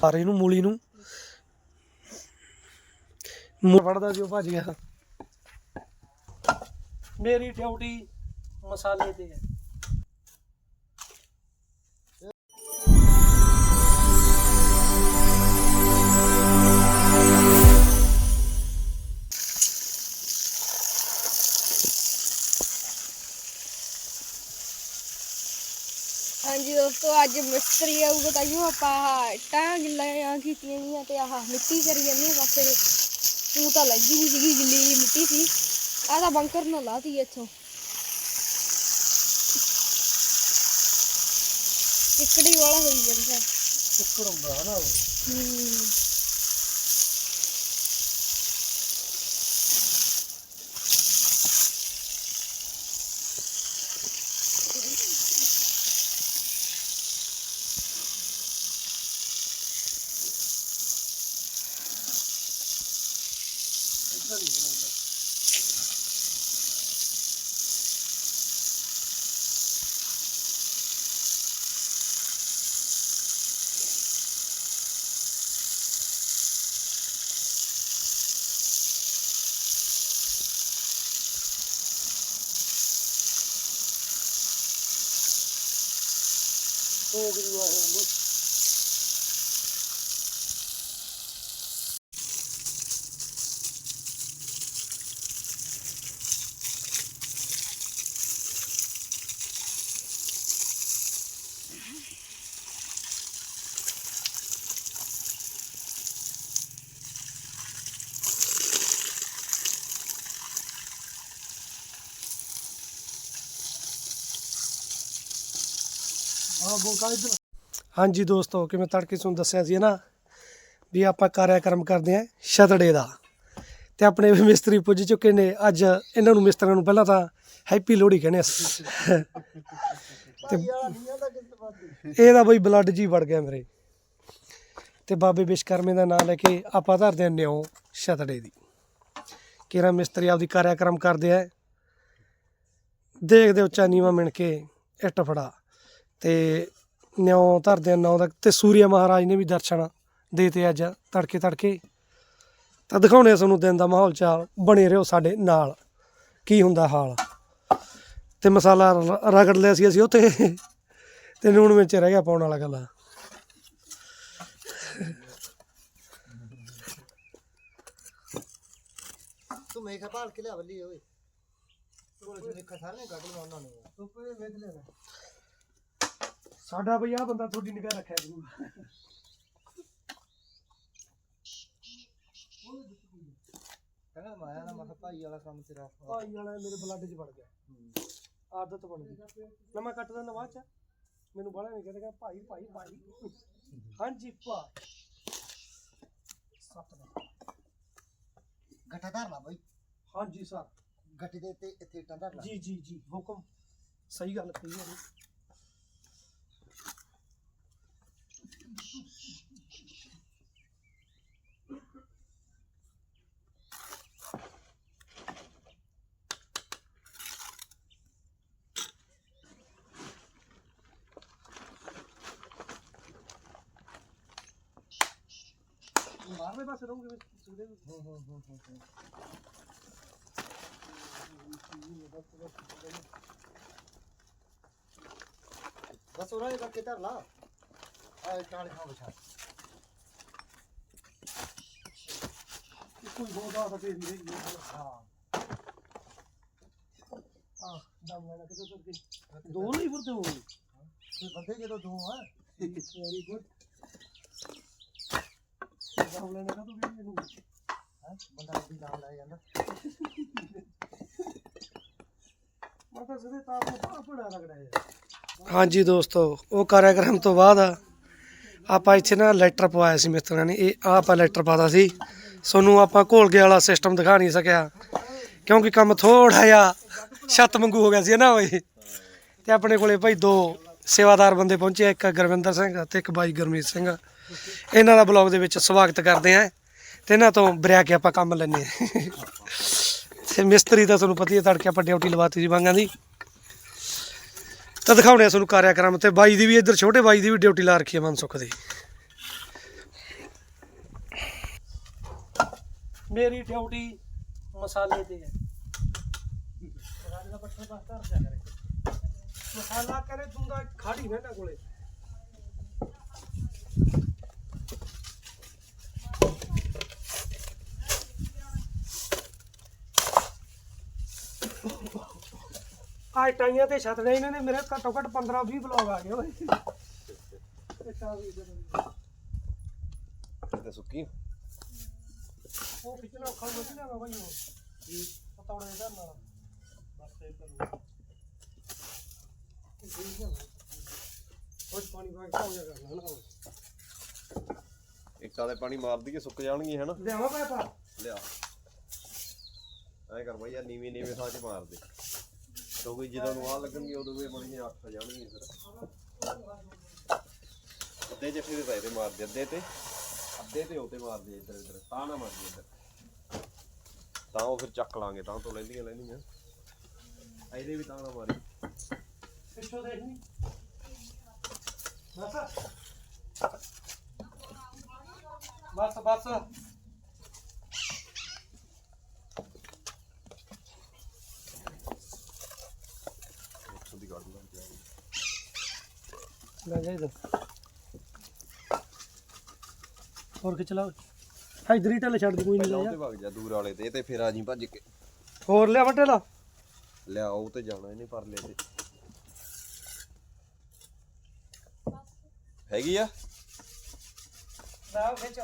ਸਾਰੇ ਨੂੰ ਮੂਲੀ ਨੂੰ ਮੂੰਹ ਫੜਦਾ ਸੀ ਭੱਜ ਗਿਆ ਮੇਰੀ ਡਿਊਟੀ ਮਸਾਲੇ ਤੇ ਹੈ। ਹਾਂਜੀ ਦੋਸਤੋ ਅੱਜ ਮਿਸਤਰੀ ਆਊਗਾ ਤਾਂ ਯੂ ਆਪਾਂ ਆਹ ਇੱਟਾਂ ਗਿੱਲੀਆਂ ਕੀਤੀਆਂ ਗਈਆਂ ਤੇ ਆਹ ਮਿੱਟੀ ਕਰੀ ਜਾਂਦੇ ਆ ਪਾਸੇ ਤੂੰ ਤਾਂ ਲੱਗੀ ਨਹੀਂ ਸੀਗੀ ਗਿੱਲੀ ਜਿਹੀ ਮਿੱਟੀ ਸੀ ਆਹ ਤਾਂ ਬੰਕਰ ਨਾ ਲਾਤੀ ਇੱਥੋਂ ਚਿੱਕੜੀ ਵਾਲਾ ਹੋਈ ਜਾਂਦਾ ਚੁੱਕੜ ਹੁੰਦਾ ਹੈ ਨਾ ਉਹ। ਹੂੰ ਉਹ ਵੀ ਆ ਹੁੰਦਾ ਹਾਂ ਬੋਕਾ ਇਧਰ ਹਾਂਜੀ ਦੋਸਤੋ, ਕਿਵੇਂ ਤੜਕੇ ਤੁਹਾਨੂੰ ਦੱਸਿਆ ਸੀ ਨਾ ਵੀ ਆਪਾਂ ਕਾਰਿਆਕਰਮ ਕਰਦੇ ਆਂ ਛਤੜੇ ਦਾ। ਤੇ ਆਪਣੇ ਮਿਸਤਰੀ ਪੁੱਜ ਚੁੱਕੇ ਨੇ। ਅੱਜ ਇਹਨਾਂ ਨੂੰ ਮਿਸਤਰੀਆਂ ਨੂੰ ਪਹਿਲਾਂ ਤਾਂ ਹੈਪੀ ਲੋਹੜੀ ਕਹਿੰਦੇ ਅਸੀਂ। ਤੇ ਇਹਦਾ ਬਈ ਬਲੱਡ ਜੀ ਵੜ ਗਿਆ ਮੇਰੇ। ਤੇ ਬਾਬੇ ਵਿਸ਼ਕਰਮੇ ਦਾ ਨਾਮ ਲੈ ਕੇ ਆਪਾਂ ਧਰਦੇ ਆਂ ਨਿਉ ਛਤੜੇ ਦੀ। ਕਿਹੜਾ ਮਿਸਤਰੀ ਆਪਦੀ ਕਾਰਿਆਕਰਮ ਕਰਦੇ ਆ ਦੇਖਦੇ ਉੱਚਾ ਨੀਵਾ ਮਿਣ ਕੇ ਇੱਟ ਫੜਾ। ਤੇ ਨਿਉ ਧਰਦੇ ਨੌ ਦਾ ਤੇ ਸੂਰਿਆ ਮਹਾਰਾਜ ਨੇ ਵੀ ਦਰਸ਼ਨ ਦੇਤੇ ਅੱਜ ਤੜਕੇ ਤੜਕੇ। ਤਾਂ ਦਿਖਾਉਣੇ ਤੁਹਾਨੂੰ ਦਿਨ ਦਾ ਮਾਹੌਲ ਚਾਲ। ਬਣੇ ਰਹੋ ਸਾਡੇ ਨਾਲ। ਕੀ ਹੁੰਦਾ ਹਾਲ? ਤੇ ਮਸਾਲਾ ਰਗੜ ਲਿਆ ਸੀ ਅਸੀਂ ਉੱਥੇ। ਤੇ ਲੂਣ ਵਿੱਚ ਰਹਿ ਗਿਆ ਪਾਉਣ ਵਾਲਾ ਗੱਲਾਂ। ਤੂੰ ਮੇਖਾ ਭਾਲ ਕੇ ਲਿਆ ਬੱਲੀ ਓਏ। ਕੋਲ ਚ ਮੇਖਾ ਸਾਰੇ ਕੱਢ ਲਾ ਨੇ। ਤੂੰ ਕੋਈ ਵੇਖ ਲੈਣਾ ਸਾਡਾ ਬਈ ਆ ਬੰਦਾ ਤੁਹਾਡੀ ਨਿਗਾਹ ਰੱਖਿਆ ਜ਼ਰੂਰ ਕਹਿੰਦਾ ਮਾਇਆ ਨਾ ਮਖਾ ਭਾਈ ਵਾਲਾ ਕੰਮ ਤੇਰਾ ਭਾਈ ਵਾਲਾ ਮੇਰੇ ਬਲੱਡ 'ਚ ਵੜ ਗਿਆ। ਆਦਤ ਬਣ ਗਈ। ਨਾ ਮੈਂ ਕੱਟ ਦਿੰਦਾ ਬਾਅਦ 'ਚ। ਮੈਨੂੰ ਬੜਾ ਨਹੀਂ ਕਹਿੰਦਾ ਭਾਈ ਭਾਈ ਭਾਈ। ਹਾਂਜੀ ਭਾ ਸੱਤ ਦਾ ਗੱਠਾ ਧਰ ਲਾ ਬਈ। ਹਾਂਜੀ ਸਰ। ਗੱਠੇ ਦੇ ਉੱਤੇ ਇੱਥੇ ਇੱਟਾਂ ਧਰ ਲਾ। ਜੀ ਜੀ ਜੀ। ਹੁਕਮ। ਸਹੀ ਗੱਲ ਕਹੀ ਹੈ। ਬਾਹਰਲੇ ਪਾਸੇ ਰਹੂਗੇ ਦੇ ਹੂੰ ਹੂੰ ਹੂੰ ਹੂੰ ਹੂੰ। ਬਸ ਉਹਨਾਂ ਨੇ ਕਰਕੇ ਧਰ ਲਾ। ਆ ਇੱਟਾਂ ਵਾਲੇ ਥਾਂ ਵਿਛਾ ਕੋਈ ਹੋਦਾ ਤਾਂ ਫੇਰ ਨਹੀਂ ਹਾਂ। ਆ ਦਮ ਲੈਣਾ ਕਿਤੇ ਤੁਰ ਕੇ। ਦੋ ਨਹੀਂ ਫਿਰਦੇ ਹੋ। ਤੇ ਬੰਦੇ ਜਦੋਂ ਦੋ ਆ। ਵੈਰੀ ਗੁੱਡ ਦਮ ਲੈਣਾ ਕਾ ਤੂੰ ਵੀ ਇਹਨੂੰ ਹੈਂ, ਬੰਦਾ ਅੱਡੀ ਨਾਮ ਲੈ ਜਾਂਦਾ। ਮੈਂ ਤਾਂ ਸਿੱਧੇ ਤਾਪ ਨੂੰ ਬੜਾ ਬੜਾ ਲੱਗਦਾ ਹੈ ਹਾਂਜੀ ਦੋਸਤੋ ਉਹ ਕਾਰਿਆਕਰਮ ਤੋਂ ਬਾਅਦ ਆਪਾਂ ਇੱਥੇ ਨਾ ਲੈਟਰ ਪਵਾਇਆ ਸੀ ਮਿੱਤਰਾਂ ਨੇ। ਇਹ ਆਹ ਆਪਾਂ ਲੈਟਰ ਪਾਦਾ ਸੀ। ਸੋਨੂੰ ਆਪਾਂ ਘੋਲਗੇ ਵਾਲਾ ਸਿਸਟਮ ਦਿਖਾ ਨਹੀਂ ਸਕਿਆ। ਕਿਉਂਕਿ ਕੰਮ ਥੋੜਾ ਜਿਹਾ ਛੱਤ ਵਾਂਗੂ ਹੋ ਗਿਆ ਸੀ ਨਾ ਓਏ। ਤੇ ਆਪਣੇ ਕੋਲੇ ਭਾਈ ਦੋ ਸੇਵਾਦਾਰ ਬੰਦੇ ਪਹੁੰਚੇ ਇੱਕ ਗੁਰਵਿੰਦਰ ਸਿੰਘ ਤੇ ਇੱਕ ਬਾਈ ਗੁਰਮੀਤ ਸਿੰਘ। ਇਹਨਾਂ ਦਾ ਬਲੌਗ ਦੇ ਵਿੱਚ ਸਵਾਗਤ ਕਰਦੇ ਆ ਤੇ ਇਹਨਾਂ ਤੋਂ ਬਰਿਆ ਕੇ ਆਪਾਂ ਕੰਮ ਲੈਨੇ ਆ। ਤੇ ਮਿਸਤਰੀ ਦਾ ਤੁਹਾਨੂੰ ਪਤਾ ਹੀ ਤੜਕੇ ਆਪਾਂ ਡਿਊਟੀ ਲਵਾਤੀ ਸੀ ਬਾਂਗਾਂ ਦੀ। ਤਾਂ ਦਿਖਾਉਣੇ ਆ ਤੁਹਾਨੂੰ ਕਾਰਿਆਕ੍ਰਮ ਤੇ ਬਾਈ ਦੀ ਵੀ ਇੱਧਰ, ਛੋਟੇ ਬਾਈ ਦੀ ਵੀ ਡਿਊਟੀ ਲਾ ਰੱਖੀ ਆ ਮਨਸੁਖ ਦੀ। ਮੇਰੀ ਡਿਊਟੀ ਮਸਾਲੇ ਤੇ ਹੈ। ਰਾਜ ਦਾ ਪੱਠਾ ਬਸ ਜਾ ਕਰੇ ਮਸਾਲਾ ਕਰੇ ਤੂੰ ਤਾਂ ਖਾੜੀ ਨਾ ਇਹਨਾਂ ਕੋਲੇ। ਆ ਟਾਈਆਂ ਤੇ ਛੱਤੜੇ ਇਹਨਾਂ ਨੇ ਮੇਰੇ ਘੱਟੋ ਘੱਟ 15 20 ਬਲੌਗ ਆ ਗਏ ਓਏ। ਤੇ ਸੁੱਕੀ। ਉਹ ਖਿੱਚਣਾ ਹੋ ਗਿਆ ਨਾ ਬਾਈ ਉਹ। ਪਤੌੜੇ ਦੇ ਨਾਲ ਬਸ ਇਹ ਕਰੋ। ਉਹ ਪਾਣੀ ਪਾ ਕੇ ਹੋ ਜਾ ਕਰਨਾ ਨਾ ਇੱਟਾਂ ਦੇ ਪਾਣੀ ਮਾਰ ਦਈਏ ਸੁੱਕ ਜਾਣਗੀਆਂ ਹਨਾ। ਲਿਆਵਾ ਪੈਪਾ ਲਿਆ। ਐਂ ਕਰ ਬਈ ਆ ਨੀਵੇਂ ਨੀਵੇਂ ਥਾਂ 'ਚ ਮਾਰ ਦੇ। ਕਿਉਂਕਿ ਜਦੋਂ ਨੂੰ ਆ ਲੱਗਣਗੇ ਉਦੋਂ ਵੀ ਬੜੀਆਂ ਅੱਠ ਜਾਣਗੀਆਂ ਫਿਰ। ਅੱਧੇ ਜੱਫੇ ਦੇ ਪੈਰੇ ਮਾਰਦੇ ਅੱਧੇ ਤੇ। ਅੱਧੇ ਤੇ ਉਤੇ ਮਾਰਦੇ ਇੱਧਰ ਇੱਧਰ। ਤਾਂ ਨਾ ਮਾਰਦੇ ਇੱਧਰ। ਤਾਂ ਉਹ ਫਿਰ ਚੱਕ ਲਾਂਗੇ ਤਾਂ ਤੋਂ ਲੈਂਦੀਆਂ ਲੈਂਦੀਆਂ। ਇਹਦੇ ਵੀ ਤਾਂ ਨਾ ਮਾਰੀ। ਪਿੱਛੋਂ ਦੇਖ ਬਸ। ਬਸ ਬਸ। ਲੈ ਹੋਰ ਕਿ ਚਲਾਓ? ਇਧਰ ਹੀ ਟੱਲ ਛੱਡ ਦੇ ਕੋਈ ਨਹੀਂ ਪਹਿਲਾਂ ਜਾ। ਵਗ ਜਾ ਦੂਰ ਵਾਲੇ ਤੇ ਤੇ ਫਿਰ ਆ ਜੀ ਭੱਜ ਕੇ। ਹੋਰ ਲਿਆ ਵੱਟੇ ਲਾ ਲਿਆ ਉਹ ਤੇ ਜਾਣਾ ਇਹਨੇ ਪਰਲੇ ਤੇ। ਹੈਗੀ ਆ? ਲੈ ਉਹ ਖਿੱਚ।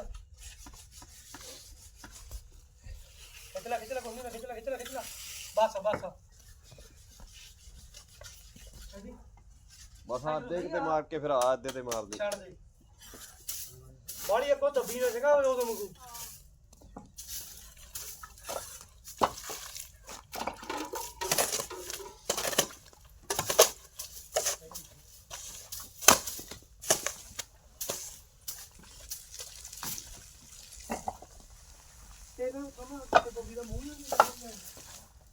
ਖਿੱਚ ਲੈ ਖਿੱਚ ਲੈ ਕੋਈ ਨਹੀਂ ਖਿੱਚ ਲੈ ਖਿੱਚ ਲੈ ਖਿੱਚ ਲੈ। ਬਸ ਬਸ। ਹਾਂਜੀ। ਬਸ ਆ ਅੱਧੇ ਕਿਤੇ ਮਾਰ ਕੇ ਫਿਰ ਆ ਅੱਧੇ ਤੇ ਮਾਰ ਦੇ। ਛੱਡ ਦੇ। ਬਾੜੀ ਅੱਗੋਂ ਦੱਬੀ ਨਾ ਸੀਗਾ ਮੰਗੂ ਤੇ ਨਾ ਕਮਾ ਤੇ ਦੱਬੀ ਦਾ ਮੂੰਹ ਨਹੀਂ ਨਿਕਲਿਆ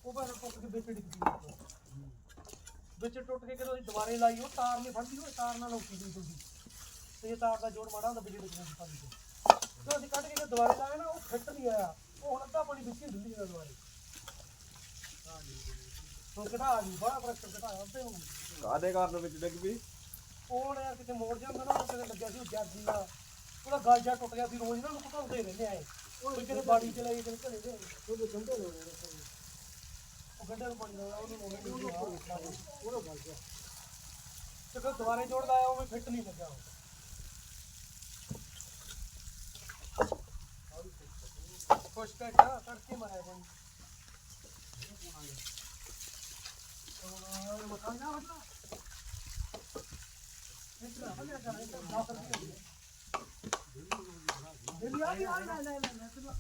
ਉਹ ਬਾਹਰ ਟੁੱਟ ਕੇ ਵਿੱਚ ਡਿੱਗ ਗਈ ਵਿੱਚ ਟੁੱਟ ਕੇ ਜਦੋਂ ਅਸੀਂ ਦੁਬਾਰੇ ਲਾਈ ਉਹ ਤਾਰ ਨੇ ਫੜਦੀ ਉਹ ਤਾਰ ਨਾਲ ਉੱਠੀ ਗਈ ਤੁਸੀਂ। ਤੇ ਇਹ ਤਾਰ ਦਾ ਜੋੜ ਮਾੜਾ ਹੁੰਦਾ ਬਿਜਲੀ ਲੱਗਣਾ ਸੀ ਪਾਣੀ ਤੇ ਜਦੋਂ ਅਸੀਂ ਕੱਢ ਕੇ ਜਦੋਂ ਦੁਬਾਰੇ ਲਾਇਆ ਨਾ ਉਹ ਫਿੱਟ ਨਹੀਂ ਆਇਆ। ਉਹ ਹੁਣ ਅੱਧਾ ਪਾਣੀ ਵਿੱਚ ਹੀ ਡੁੱਲੀ ਗਿਆ ਦੁਬਾਰੇ। ਹੁਣ ਆ ਗਈ ਬੜਾ ਪ੍ਰੈਸ਼ਰ ਘਟਾਇਆ ਉੱਤੇ ਹੁਣ। ਕਾਦੇ ਕਾਰਨ ਵਿੱਚ ਡਿੱਗ ਪਈ? ਉਹ ਨਾ ਕਿਤੇ ਮੋੜ ਜਾਂਦਾ ਨਾ ਉਹ ਕਿਤੇ ਲੱਗਿਆ ਸੀ ਉਹ ਜਰਦੀ ਦਾ। ਉਹਦਾ ਗਲ ਜਾ ਟੁੱਟ ਗਿਆ ਸੀ ਰੋਜ਼ ਨਾ ਉਹਨੂੰ ਘਟਾਉਂਦੇ ਰਹਿੰਦੇ ਆਏ ਉਹ ਕਿਤੇ ਬਾੜੀ ਚ ਲਈ ਕਿਤੇ ਘਰੇ ਦੇ ਉਹ ਗੰਡੇ ਲਾਉਣੇ ਤੇ ਫਿਰ ਦੁਬਾਰੇ ਜੋੜਦਾ ਆਇਆ ਉਹ ਵੀ ਫਿੱਟ ਨਹੀਂ ਲੱਗਾ ਉਹ ਕੁਛ ਕੱਟਾ ਕਰਕੇ ਮਾਰਿਆ ਕੋਈ। ਉਹ ਮਕਾਨ ਨਾ ਵਟਣਾ ਇਤਨਾ ਬਲਿਆ ਕਰ ਇਤਨਾ ਬਾਹਰ ਨਹੀਂ ਦਿੱਲੀ ਆ ਗਈ ਆ ਨਾ ਨਾ ਨਾ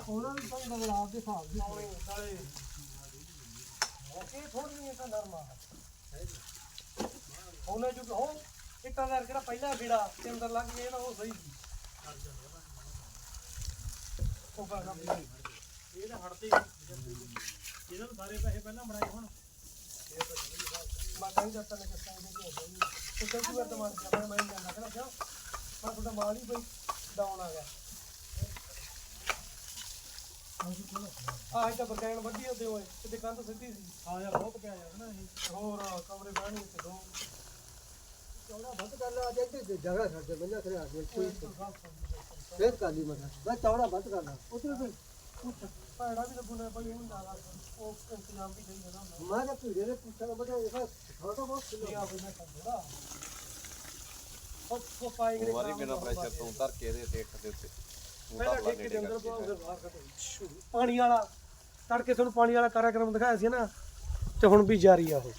ਉਹਨਾਂ ਨੂੰ ਤਾਂ ਬਦਲਾਅ ਦੇ ਹਿਸਾਬ ਦੀ ਆਉਣੇ ਸਾਰੇ ਇਹ ਥੋੜੀ ਜਿਹੀ ਤਾਂ ਨਰਮਾ ਉਹਨੇ ਜੋ ਹੋ ਇੱਟਾਂ ਦਾ ਜਿਹੜਾ ਪਹਿਲਾ ਬੀੜਾ ਤੇ ਅੰਦਰ ਲੱਗ ਗਿਆ ਨਾ ਉਹ ਸਹੀ ਸੀ। ਉਹ ਬਾਗਾ ਇਹ ਤਾਂ ਹਟਦੇ ਇਹਨਾਂ ਨੂੰ ਸਾਰੇ ਪੈਸੇ ਪਹਿਲਾਂ ਬਣਾਏ ਹੁਣ। ਮੈਂ ਕਹੀਂ ਜਾਂਦਾ ਨੇ ਕਿਸਾਂ ਦੇ ਕੋਲ ਹੋਈ ਤੇ ਕਈ ਵਾਰ ਤਾਂ ਜਾਂਦਾ ਮੈਂ ਨਹੀਂ ਜਾਂਦਾ ਕਹਿੰਦਾ ਕਿਉਂ? ਮੈਂ ਤੁਹਾਡਾ ਮਾਲ ਹੀ ਕੋਈ ਡਾਊਨ ਆ ਗਿਆ। ਆਹ ਤਾਂ ਬਗੈਣ ਵੱਡੀ ਹੁੰਦੇ ਹੋਏ ਤੇ ਕੰਧ ਸਿੱਧੀ ਸੀ। ਹਾਂ ਯਾਰ ਬਹੁਤ ਪਿਆ ਯਾਰ ਨਾ ਇਹ। ਹੋਰ ਕਮਰੇ ਬਹਿਣੇ ਤੇ ਦੋ। ਚੌੜਾ ਵੱਧ ਕਰ ਲਾ ਅੱਜ ਇੱਥੇ ਜਗ੍ਹਾ ਛੱਡ ਦੇ ਬੰਦਾ ਖਰੇ ਆ ਗਿਆ ਕੋਈ ਫੇਰ ਕਰ ਲਈ ਮਗਾ ਬਸ ਚੌੜਾ ਵੱਧ ਕਰ ਲਾ। ਉਤਰ ਫਿਰ ਭੈੜਾ ਵੀ ਲੱਗੂਣਾ ਭਾਈ ਉਹਨੂੰ ਨਾਲ ਉਹ ਇੰਤਜ਼ਾਮ ਵੀ ਚਾਹੀਦਾ ਨਾ। ਮੈਂ ਤਾਂ ਭੀੜੇ ਦੇ ਪੁੱਛਣਾ ਬੜਾ ਇਹ ਛੋਟਾ ਬਹੁਤ ਇਹ ਆ ਬੰਦਾ ਥੋੜਾ ਉਹ ਉਹ ਪਾਈ ਗਏ ਮਾਰੀ ਬਿਨਾ ਪ੍ਰੈਸ਼ਰ ਤੋਂ ਧਰ ਕੇ ਇਹਦੇ ਇੱਟ ਦੇ ਉੱਤੇ। ਉਹ ਪਹਿਲਾਂ ਧਰ ਲਾ ਠੇਕੇ ਦੇ ਨੇੜੇ ਅੰਦਰ ਕਰਕੇ। ਪਾਓ ਫਿਰ ਬਾਹਰ ਕੱਢੋ ਪਾਣੀ ਵਾਲਾ ਤੜਕੇ ਤੁਹਾਨੂੰ ਪਾਣੀ ਵਾਲਾ ਕਾਰਿਆਕਰਮ ਦਿਖਾਇਆ ਸੀ ਨਾ ਤੇ ਹੁਣ ਵੀ ਜਾਰੀ ਆ ਉਹ।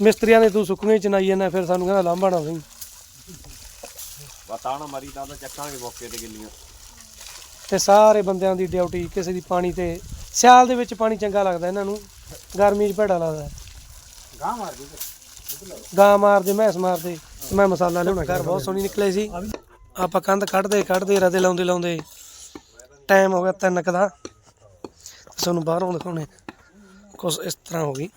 ਮਿਸਤਰੀਆਂ ਨੇ ਤੂੰ ਸੁੱਕਣੇ ਚ ਨਾਈ ਜਾਂਦਾ ਫਿਰ ਸਾਨੂੰ ਕਹਿੰਦਾ ਲਾਂਭਾ ਨਾ ਸਹੀ ਮਰੀ ਤਾਂ ਚੱਕਾਂਗੇ ਮੌਕੇ ਤੇ ਗਿੱਲੀਆਂ। ਤੇ ਸਾਰੇ ਬੰਦਿਆਂ ਦੀ ਡਿਊਟੀ ਕਿਸੇ ਦੀ ਪਾਣੀ ਤੇ ਸਿਆਲ ਦੇ ਵਿੱਚ ਪਾਣੀ ਚੰਗਾ ਲੱਗਦਾ ਇਹਨਾਂ ਨੂੰ ਗਰਮੀ 'ਚ ਭੈੜਾ ਲੱਗਦਾ। ਗਾਂ ਮਾਰ ਦੇ ਗਾਂ ਮਾਰਦੇ ਮੈਸ ਮਾਰਦੇ ਤੇ ਮੈਂ ਮਸਾਲਾ ਲਿਆਉਣਾ ਘਰ ਬਹੁਤ ਸੋਹਣੀ ਨਿਕਲੇ ਸੀ। ਆਪਾਂ ਕੰਧ ਕੱਢਦੇ ਕੱਢਦੇ ਰਦੇ ਲਾਉਂਦੇ ਲਾਉਂਦੇ ਟਾਈਮ ਹੋ ਗਿਆ ਤਿੰਨ ਕੁ ਦਾ। ਤੁਹਾਨੂੰ ਬਾਹਰੋਂ ਦਿਖਾਉਣੇ ਕੁਛ ਇਸ ਤਰ੍ਹਾਂ ਹੋ ਗਈ।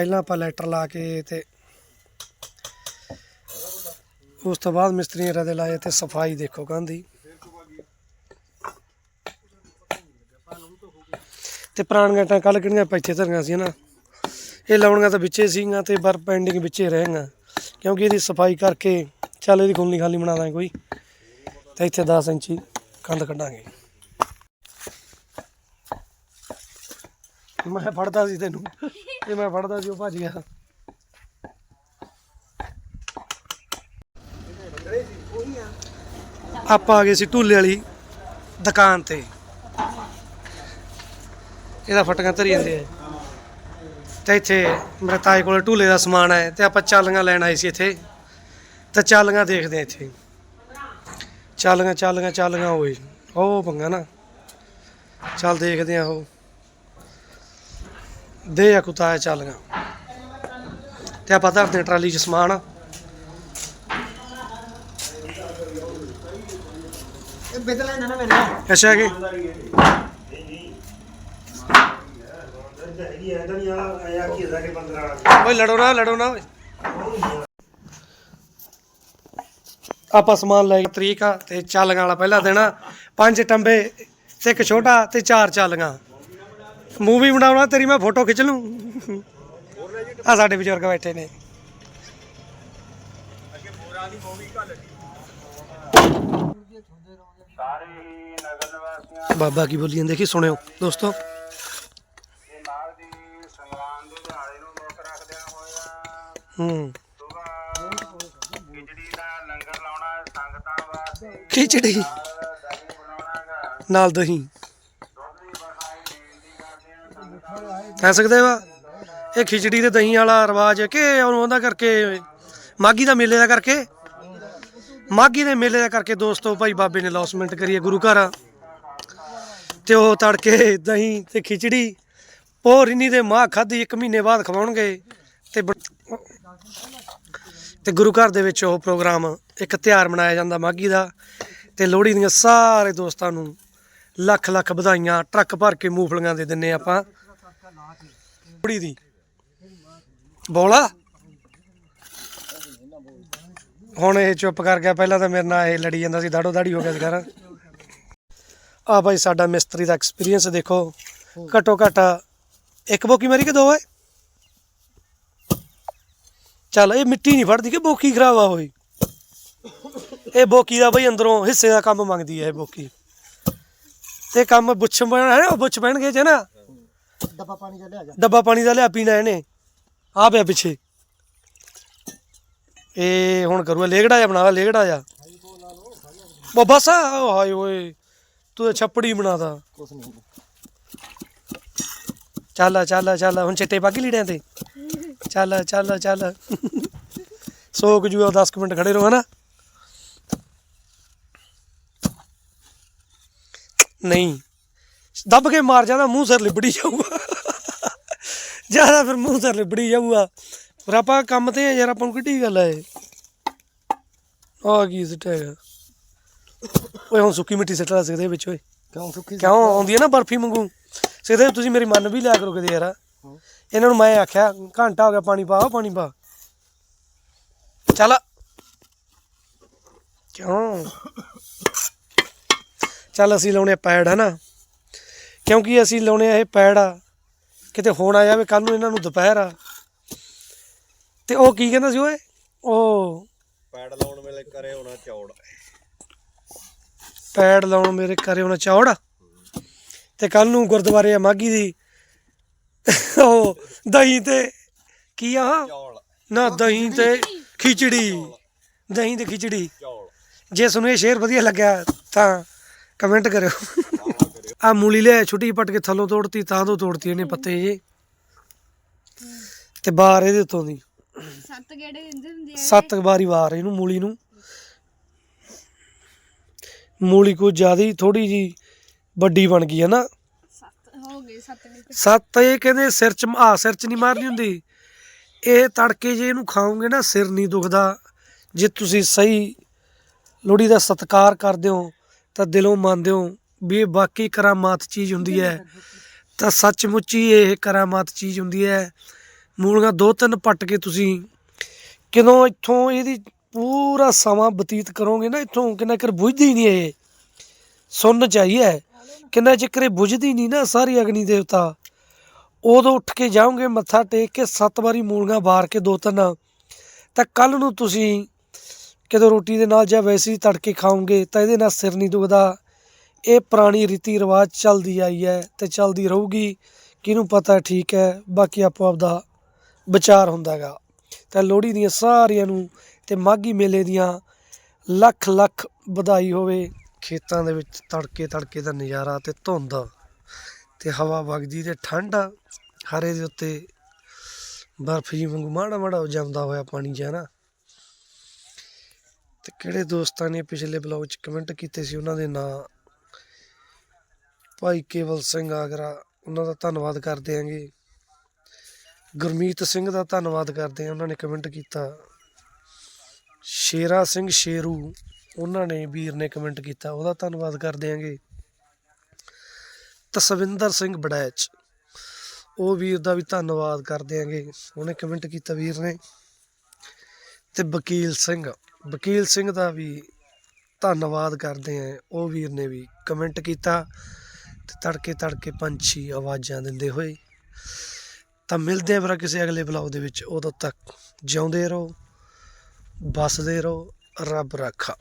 ਪਹਿਲਾਂ ਆਪਾਂ ਲੈਟਰ ਲਾ ਕੇ ਤੇ ਉਸ ਤੋਂ ਬਾਅਦ ਮਿਸਤਰੀਆਂ ਰਦੇ ਲਾਏ ਤੇ ਸਫ਼ਾਈ ਦੇਖੋ ਕੰਧੀ ਤੇ ਪੁਰਾਣ ਟਾਂ ਕੱਲ ਕਿਹੜੀਆਂ ਪੈਥੇ ਧਰੀਆਂ ਸੀ ਨਾ, ਇਹ ਲਾਉਣੀਆਂ ਤਾਂ ਵਿੱਚੇ ਸੀਗੀਆਂ ਤੇ ਬਰ ਪੈਂਡਿੰਗ ਵਿੱਚੇ ਰਹੇਗਾ ਕਿਉਂਕਿ ਇਹਦੀ ਸਫ਼ਾਈ ਕਰਕੇ ਚੱਲ ਇਹਦੀ ਖੁੱਲਣੀ ਖਾਲੀ ਬਣਾ ਦਾਂਗੇ ਕੋਈ, ਤੇ ਇੱਥੇ 10 ਇੰਚੀ ਕੰਧ ਕੱਢਾਂਗੇ। ਮੈਂ ਫੜਦਾ ਸੀ ਤੈਨੂੰ। ਇਹ ਮੈਂ ਫੜਦਾ ਸੀ, ਉਹ ਭੱਜ ਗਿਆ। ਆਪਾਂ ਆ ਗਏ ਸੀ ਢੂਲੇ ਵਾਲੀ ਦੁਕਾਨ ਤੇ। ਇਹਦਾ ਫਟਕਾਂ ਧਰੀ ਜਾਂਦੇ ਆ। ਤੇ ਇੱਥੇ ਮੇਰੇ ਤਾਏ ਕੋਲ ਢੂਲੇ ਦਾ ਸਮਾਨ ਹੈ ਤੇ ਆਪਾਂ ਚਾਲੀਆਂ ਲੈਣ ਆਏ ਸੀ ਇੱਥੇ। ਤੇ ਚਾਲੀਆਂ ਦੇਖਦੇ ਆ ਇੱਥੇ। ਚਾਲੀਆਂ ਚਾਲੀਆਂ ਚਾਲੀਆਂ ਓਏ ਉਹ ਪੰਗਾ ਨਾ। ਚੱਲ ਦੇਖਦੇ ਆ ਉਹ। ਦੇ ਆ ਕੁੱਤਾ ਚਾਲੀਆਂ। ਤੇ ਆਪਾਂ ਧਰਦੇ ਹਾਂ ਟਰਾਲੀ 'ਚ ਸਮਾਨ ਇਹ ਬਦਲਾ ਨਾ ਮੈਨੂੰ। ਅੱਛਾ ਕਿ ਓਏ ਲੜੋ ਨਾ ਲੜੋ ਨਾ। ਓਏ ਆਪਾਂ ਸਮਾਨ ਲੈ ਕੇ ਤਰੀਕ ਆ ਤੇ ਚਾਲੀਆਂ ਵਾਲਾ ਪਹਿਲਾ ਦੇਣਾ ਪੰਜ ਟੰਬੇ ਤੇ ਇੱਕ ਛੋਟਾ ਤੇ ਚਾਰ ਚਾਲੀਆਂ। ਮੂਵੀ ਬਣਾਉਣਾ, ਤੇਰੀ ਮੈਂ ਫੋਟੋ ਖਿੱਚ ਲੂੰ। ਆ ਸਾਡੇ ਬਜ਼ੁਰਗ ਬੈਠੇ ਨੇ। ਬਾਬਾ ਕੀ ਬੋਲੀ ਜਾਂਦੇ, ਕੀ ਸੁਣਿਓ ਦੋਸਤੋ? ਦੇ ਨਾਲ ਹੂੰ। ਖਿਚੜੀ। ਨਾਲ ਦਹੀਂ। ਕਹਿ ਸਕਦੇ ਵਾ? ਇਹ ਖਿਚੜੀ ਤੇ ਦਹੀਂ ਵਾਲਾ ਰਿਵਾਜ ਹੈ ਕਿ ਉਹਨੂੰ ਉਹਦਾ ਕਰਕੇ, ਮਾਗੀ ਦਾ ਮੇਲੇ ਦਾ ਕਰਕੇ? ਮਾਗੀ ਦੇ ਮੇਲੇ ਦਾ ਕਰਕੇ ਦੋਸਤੋ ਭਾਈ ਬਾਬੇ ਨੇ ਲੌਸਮੈਂਟ ਕਰੀ ਹੈ ਗੁਰੂ ਘਰ। ਤੇ ਉਹ ਤੜਕੇ ਦਹੀਂ ਤੇ ਖਿਚੜੀ ਪੋਰਿਨੀ ਦੇ ਮਾਂ ਖਾਧੀ, ਇੱਕ ਮਹੀਨੇ ਬਾਅਦ ਖਵਾਉਣਗੇ। ਤੇ ਬ- ਤੇ ਗੁਰੂ ਘਰ ਦੇ ਵਿੱਚ ਉਹ ਪ੍ਰੋਗਰਾਮ, ਇੱਕ ਤਿਉਹਾਰ ਮਨਾਇਆ ਜਾਂਦਾ ਮਾਗੀ ਦਾ। ਤੇ ਲੋਹੜੀ ਦੀਆਂ ਸਾਰੇ ਦੋਸਤਾਂ ਨੂੰ ਲੱਖ ਲੱਖ ਵਧਾਈਆਂ, ਟਰੱਕ ਭਰ ਕੇ ਮੂੰਗਫਲੀਆਂ ਦੇ ਦਿੰਨੇ ਆਪਾਂ। ਲੋਹੜੀ ਦੀ। ਬੋਲਾ। ਹੁਣ ਇਹ ਚੁੱਪ ਕਰ ਗਿਆ। ਪਹਿਲਾਂ ਤਾਂ ਮੇਰੇ ਨਾਲ ਇਹ ਲੜੀ ਜਾਂਦਾ ਸੀ, ਦਾੜੋ ਦਾੜੀ ਹੋ ਗਿਆ ਸੀ ਘਰ। ਆ ਭਾਈ ਸਾਡਾ ਮਿਸਤਰੀ ਦਾ ਐਕਸਪੀਰੀਅੰਸ ਦੇਖੋ। ਘਟੋ ਘਟ ਇੱਕ ਬੋਕੀ ਮਾਰੀ ਕਿ ਦੋ ਹੈ ਚੱਲ ਇਹ ਮਿੱਟੀ ਨਹੀਂ ਫੜਦੀ ਕਿ ਬੋਕੀ ਖਰਾਬ ਆ ਹੋਈ ਇਹ ਬੋਕੀ ਦਾ ਬਈ ਅੰਦਰੋਂ ਹਿੱਸੇ ਦਾ ਕੰਮ ਮੰਗਦੀ ਹੈ ਇਹ ਬੋਕੀ। ਤੇ ਕੰਮ ਬੁੱਛ ਬਣ ਹੈ ਨਾ ਬੁੱਛ ਬਹਿਣਗੇ ਜੇ ਨਾ। ਡੱਬਾ ਪਾਣੀ ਦਾ ਲਿਆ ਜਾ। ਡੱਬਾ ਪਾਣੀ ਦਾ ਲਿਆ ਪੀਣਾ ਇਹਨੇ। ਆ ਪਿਆ ਪਿੱਛੇ। ਇਹ ਹੁਣ ਕਰੂਗਾ ਲੇਗੜਾ ਜਾ ਬਣਾ ਲਾ ਲੇਗੜਾ ਜਾ ਉਹ ਬਸ ਆ, ਹਾਏ ਓਏ ਤੂੰ ਤਾਂ ਛੱਪੜੀ ਬਣਾਦਾ ਕੁਛ ਨਹੀਂ। ਚੱਲ ਚੱਲ ਚੱਲ ਹੁਣ ਚਿੱਟੇ ਪੱਗ ਲੀੜਿਆਂ ਤੇ। ਚੱਲ ਚੱਲ ਚੱਲ ਸੋਕ ਜੂਆ 10 ਕੁ ਮਿੰਟ ਖੜੇ ਰਹੋ ਹਨਾ। ਨਹੀਂ। ਦੱਬ ਕੇ ਮਾਰ ਜਾਂਦਾ ਮੂੰਹ ਸਿਰ ਲਿਬੜੀ ਜਾਊਗਾ। ਜ਼ਿਆਦਾ ਫਿਰ ਮੂੰਹ ਸਿਰ ਲਿਬੜੀ ਜਾਊਗਾ। ਪਰ ਆਪਾਂ ਕੰਮ ਤੇ ਆ ਯਾਰ ਆਪਾਂ ਨੂੰ ਕਿੱਡੀ ਗੱਲ ਹੈ ਆ ਕੀ ਸਿੱਟੇਗਾ ਓਏ ਹੁਣ ਸੁੱਕੀ ਮਿੱਟੀ ਸਿੱਟ ਲਾ ਸਕਦੇ ਵਿੱਚ ਓਏ। ਕਿਉਂ ਸੁੱਕੀ ਕਿਉਂ? ਆਉਂਦੀ ਹੈ ਨਾ ਬਰਫੀ ਮੰਗੂ ਸਿੱਧੇ ਤੁਸੀਂ ਮੇਰੀ ਮੰਨ ਵੀ ਲਿਆ ਕਰੋ ਕਿਤੇ ਯਾਰ। ਇਹਨਾਂ ਨੂੰ ਮੈਂ ਆਖਿਆ ਘੰਟਾ ਹੋ ਗਿਆ ਪਾਣੀ ਪਾ ਪਾਣੀ ਪਾ। ਚੱਲ। ਕਿਉਂ? ਚੱਲ ਅਸੀਂ ਲਾਉਣੇ ਆ ਪੈਡ ਹਨਾ? ਕਿਉਂਕਿ ਅਸੀਂ ਲਾਉਣੇ ਆ ਇਹ ਪੈਡ ਆ। ਕਿਤੇ ਹੋਣ ਆ ਜਾਵੇ ਕੱਲ ਨੂੰ ਇਹਨਾਂ ਨੂੰ ਦੁਪਹਿਰ ਆ। ਤੇ ਉਹ ਕੀ ਕਹਿੰਦਾ ਸੀ ਓਏ? ਉਹ ਪੈਡ ਲਾਉਣ ਵੇਲੇ ਕਰੇ ਹੋਣਾ ਚੌੜ। ਪੈਡ ਲਾਉਣ ਮੇਰੇ ਘਰੇ ਉਹਨਾਂ ਚੌੜ। ਤੇ ਕੱਲ ਨੂੰ ਗੁਰਦੁਆਰੇ ਆ ਮਾਗੀ ਦੀ। ਉਹ ਦਹੀਂ ਤੇ ਕੀ ਆ? ਨਾ ਦਹੀਂ ਤੇ ਖਿਚੜੀ। ਦਹੀਂ ਤੇ ਖਿਚੜੀ। ਜੇ ਤੁਹਾਨੂੰ ਇਹ ਸ਼ੇਰ ਵਧੀਆ ਲੱਗਿਆ ਤਾਂ ਕਮੈਂਟ ਕਰਿਓ। ਆ ਮੂਲੀ ਲਿਆ ਛੁੱਟੀ ਪਟ ਕੇ ਥੱਲੋਂ ਤੋੜਤੀ ਤਾਂ ਤੋਂ ਤੋੜਤੀ ਇਹਨੇ ਪੱਤੇ ਜੇ ਤੇ ਬਾਹਰ ਇਹਦੇ ਉੱਤੋਂ ਦੀ। ਸੱਤ ਗੇੜੇ ਦਿੰਦੇ ਹੁੰਦੇ ਆ ਸੱਤ ਵਾਰੀ ਵਾਰ ਇਹਨੂੰ ਮੂਲੀ ਨੂੰ। ਮੂਲੀ ਕੋ ਜਿਆਦੀ ਥੋੜੀ ਜੀ ਵੱਡੀ ਬਣ ਗਈ ਹੈ ਨਾ। ਸੱਤ ਹੋ ਗਏ ਸੱਤ ਗੇੜੇ। ਸੱਤ ਇਹ ਕਹਿੰਦੇ ਸਿਰ ਚ ਆ ਸਿਰ ਚ ਨਹੀਂ ਮਾਰਨੀ ਹੁੰਦੀ। ਇਹ ਤੜਕੇ ਜੇ ਇਹਨੂੰ ਖਾਓਗੇ ਨਾ ਸਿਰ ਨਹੀਂ ਦੁਖਦਾ। ਜੇ ਤੁਸੀਂ ਸਹੀ ਲੋਹੜੀ ਦਾ ਸਤਿਕਾਰ ਕਰਦੇ ਹੋ ਤਾਂ ਦਿਲੋਂ ਮੰਨਦੇ ਹੋ। ਵੀ ਬਾਕੀ ਕਰਾਮਾਤ ਚੀਜ਼ ਹੁੰਦੀ ਹੈ। ਤਾਂ ਸੱਚਮੁੱਚ ਹੀ ਇਹ ਕਰਾਮਾਤ ਚੀਜ਼ ਹੁੰਦੀ ਹੈ। ਮੂਲੀਆਂ ਦੋ ਤਿੰਨ ਪੱਟ ਕੇ ਤੁਸੀਂ ਕਿਦੋਂ ਇੱਥੋਂ ਇਹਦੀ ਪੂਰਾ ਸਮਾਂ ਬਤੀਤ ਕਰੋਗੇ ਨਾ, ਇੱਥੋਂ ਕਿੰਨਾ ਕਰ ਬੁਝਦੀ ਨਹੀਂ ਇਹ। ਸੁਣਨ ਚਾਹੀਏ ਕਿੰਨਾ ਚਿਰ ਇਹ ਬੁਝਦੀ ਨਹੀਂ ਨਾ ਸਾਰੀ ਅਗਨੀ ਦੇਵਤਾ। ਉਦੋਂ ਉੱਠ ਕੇ ਜਾਓਗੇ ਮੱਥਾ ਟੇਕ ਕੇ ਸੱਤ ਵਾਰੀ ਮੂਲੀਆਂ ਵਾਰ ਕੇ ਦੋ ਤਿੰਨ। ਤਾਂ ਕੱਲ ਨੂੰ ਤੁਸੀਂ ਕਿਦੋਂ ਰੋਟੀ ਦੇ ਨਾਲ ਜਾਂ ਵੈਸੇ ਹੀ ਤੜਕੇ ਖਾਓਗੇ ਤਾਂ ਇਹਦੇ ਨਾਲ ਸਿਰ ਨਹੀਂ ਦੁਖਦਾ। ਇਹ ਪੁਰਾਣੀ ਰੀਤੀ ਰਿਵਾਜ ਚੱਲਦੀ ਆਈ ਹੈ ਤੇ ਚੱਲਦੀ ਰਹੂਗੀ। ਕਿਹਨੂੰ ਪਤਾ ਠੀਕ ਹੈ, ਬਾਕੀ ਆਪੋ ਆਪ ਦਾ ਵਿਚਾਰ ਹੁੰਦਾਗਾ ਤਾਂ ਲੋਹੜੀ ਦੀਆਂ ਸਾਰਿਆਂ ਨੂੰ ਤੇ ਮਾਘੀ ਮੇਲੇ ਦੀਆਂ ਲੱਖ ਲੱਖ ਵਧਾਈ ਹੋਵੇ, ਖੇਤਾਂ ਦੇ ਵਿੱਚ ਤੜਕੇ ਤੜਕੇ ਦਾ ਨਜ਼ਾਰਾ ਤੇ ਧੁੰਦ ਤੇ ਹਵਾ ਵਗਦੀ ਤੇ ਠੰਡ, ਹਰੇ ਦੇ ਉੱਤੇ ਬਰਫ਼ ਜੀ ਵਾਂਗੂ ਮਾੜਾ ਮਾੜਾ ਜੰਮਦਾ ਹੋਇਆ ਪਾਣੀ ਜਿਹਾ ਨਾ। ਤੇ ਕਿਹੜੇ ਦੋਸਤਾਂ ਨੇ ਪਿਛਲੇ ਬਲੌਗ 'ਚ ਕਮੈਂਟ ਕੀਤੇ ਸੀ, ਉਹਨਾਂ ਦੇ ਨਾਂ ਭਾਈ ਕੇਵਲ ਸਿੰਘ ਆਗਰਾ, ਉਹਨਾਂ ਦਾ ਧੰਨਵਾਦ ਕਰਦੇ ਆਂਗੇ ਗੁਰਮੀਤ ਸਿੰਘ ਦਾ ਧੰਨਵਾਦ ਕਰਦੇ ਆ ਉਹਨਾਂ ਨੇ ਕਮੈਂਟ ਕੀਤਾ। ਸ਼ੇਰਾ ਸਿੰਘ ਸ਼ੇਰੂ, ਉਹਨਾਂ ਨੇ ਵੀਰ ਨੇ ਕਮੈਂਟ ਕੀਤਾ, ਉਹਦਾ ਧੰਨਵਾਦ ਕਰਦੇ ਆਂਗੇ ਤਸਵਿੰਦਰ ਸਿੰਘ ਬੜੈਚ, ਉਹ ਵੀਰ ਦਾ ਵੀ ਧੰਨਵਾਦ ਕਰਦੇ ਆਂਗੇ ਉਹਨੇ ਕਮੈਂਟ ਕੀਤਾ ਵੀਰ ਨੇ। ਤੇ ਵਕੀਲ ਸਿੰਘ ਵਕੀਲ ਸਿੰਘ ਦਾ ਵੀ ਧੰਨਵਾਦ ਕਰਦੇ ਆਂ ਉਹ ਵੀਰ ਨੇ ਵੀ ਕਮੈਂਟ ਕੀਤਾ। ਤੇ ਤੜਕੇ ਤੜਕੇ ਪੰਛੀ ਆਵਾਜ਼ਾਂ ਦਿੰਦੇ ਹੋਏ। ਤਾਂ ਮਿਲਦੇ ਆ ਫਿਰ ਕਿਸੇ ਅਗਲੇ ਬਲੌਗ ਦੇ ਵਿੱਚ। ਉਦੋਂ ਤੱਕ ਜਿਉਂਦੇ ਰਹੋ, ਬਸਦੇ ਰਹੋ, ਰੱਬ ਰਾਖਾ।